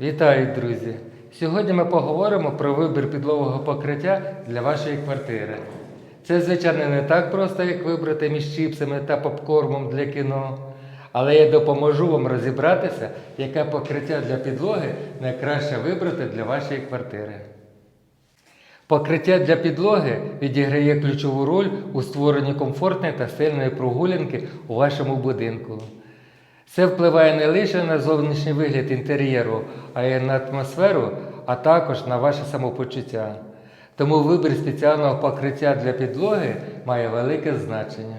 Вітаю, друзі! Сьогодні ми поговоримо про вибір підлогового покриття для вашої квартири. Це, звичайно, не так просто, як вибрати між чіпсами та попкормом для кіно. Але я допоможу вам розібратися, яке покриття для підлоги найкраще вибрати для вашої квартири. Покриття для підлоги відіграє ключову роль у створенні комфортної та стильної прогулянки у вашому будинку. Це впливає не лише на зовнішній вигляд інтер'єру, а й на атмосферу, а також на ваше самопочуття. Тому вибір спеціального покриття для підлоги має велике значення.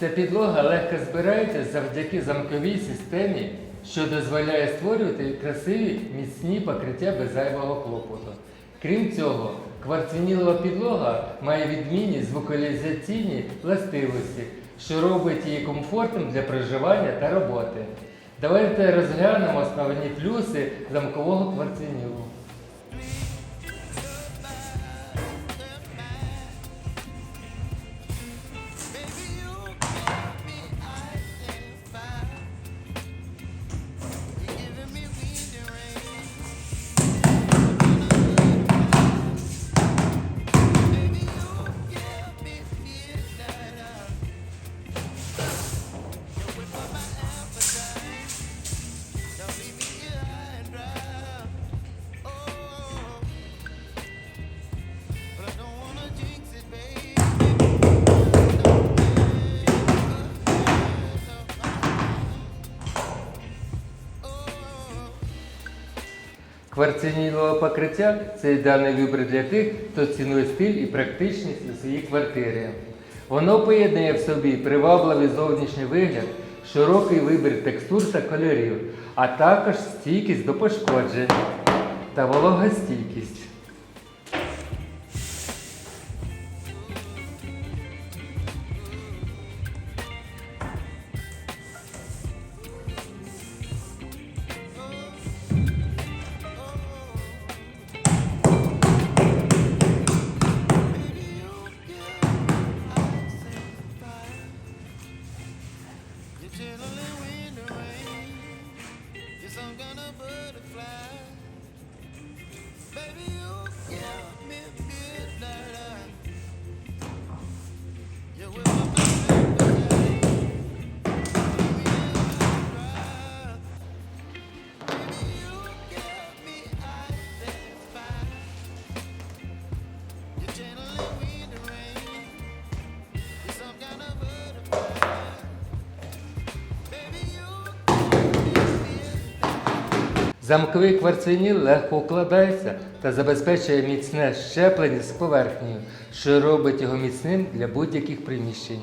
Ця підлога легко збирається завдяки замковій системі, що дозволяє створювати красиві міцні покриття без зайвого клопоту. Крім цього, кварцинілова підлога має відмінні звукалізаційні властивості, що робить її комфортним для проживання та роботи. Давайте розглянемо основні плюси замкового кварцинілу. Кварцинілове покриття це ідеальний вибір для тих, хто цінує стиль і практичність у своїй квартирі. Воно поєднує в собі привабливий зовнішній вигляд, широкий вибір текстур та кольорів, а також стійкість до пошкоджень та вологостійкість. Замковий кварциніл легко укладається та забезпечує міцне щеплення з поверхнею, що робить його міцним для будь-яких приміщень.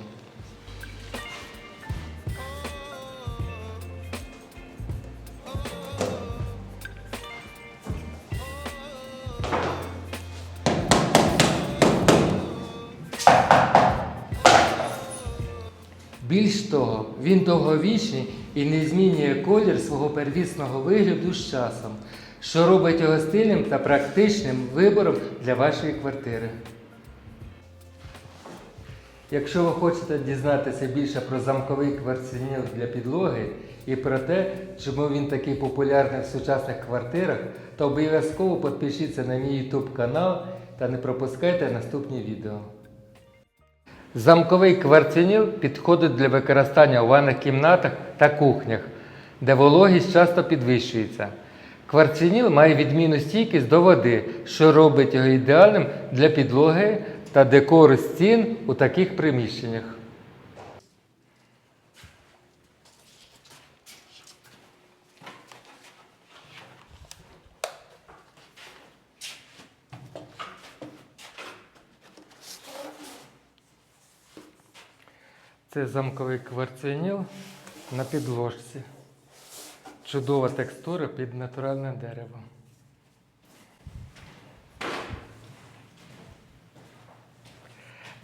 Більш того, він довговічний і не змінює колір свого первісного вигляду з часом, що робить його стильним та практичним вибором для вашої квартири. Якщо ви хочете дізнатися більше про замковий кварциніл для підлоги і про те, чому він такий популярний в сучасних квартирах, то обов'язково підпишіться на мій YouTube канал та не пропускайте наступні відео. Замковий кварциніл підходить для використання у ванних кімнатах та кухнях, де вологість часто підвищується. Кварциніл має відмінну стійкість до води, що робить його ідеальним для підлоги та декору стін у таких приміщеннях. Це замковий кварцвініл на підложці. Чудова текстура під натуральне дерево.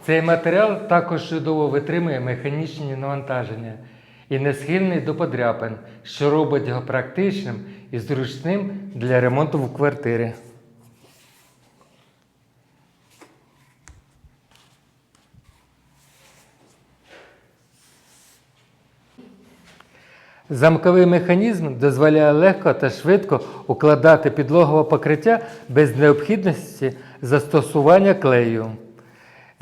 Цей матеріал також чудово витримує механічні навантаження і не схильний до подряпин, що робить його практичним і зручним для ремонту в квартирі. Замковий механізм дозволяє легко та швидко укладати підлогове покриття без необхідності застосування клею.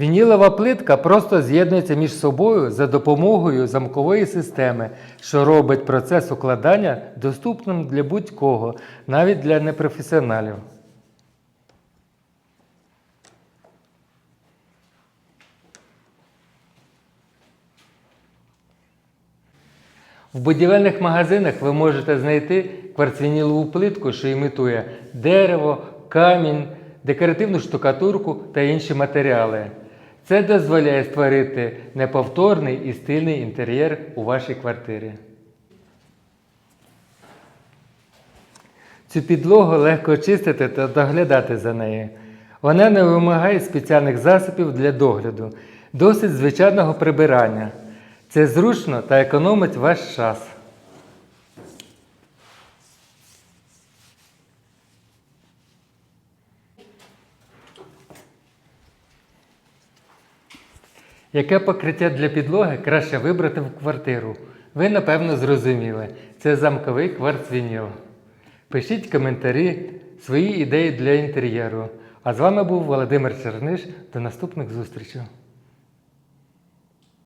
Вінілова плитка просто з'єднується між собою за допомогою замкової системи, що робить процес укладання доступним для будь-кого, навіть для непрофесіоналів. В будівельних магазинах ви можете знайти кварцвінілову плитку, що імітує дерево, камінь, декоративну штукатурку та інші матеріали. Це дозволяє створити неповторний і стильний інтер'єр у вашій квартирі. Цю підлогу легко чистити та доглядати за нею. Вона не вимагає спеціальних засобів для догляду, досить звичайного прибирання. Це зручно та економить ваш час. Яке покриття для підлоги краще вибрати в квартиру? Ви напевно зрозуміли. Це замковий кварцвініл. Пишіть коментарі, свої ідеї для інтер'єру. А з вами був Володимир Черниш. До наступних зустрічей.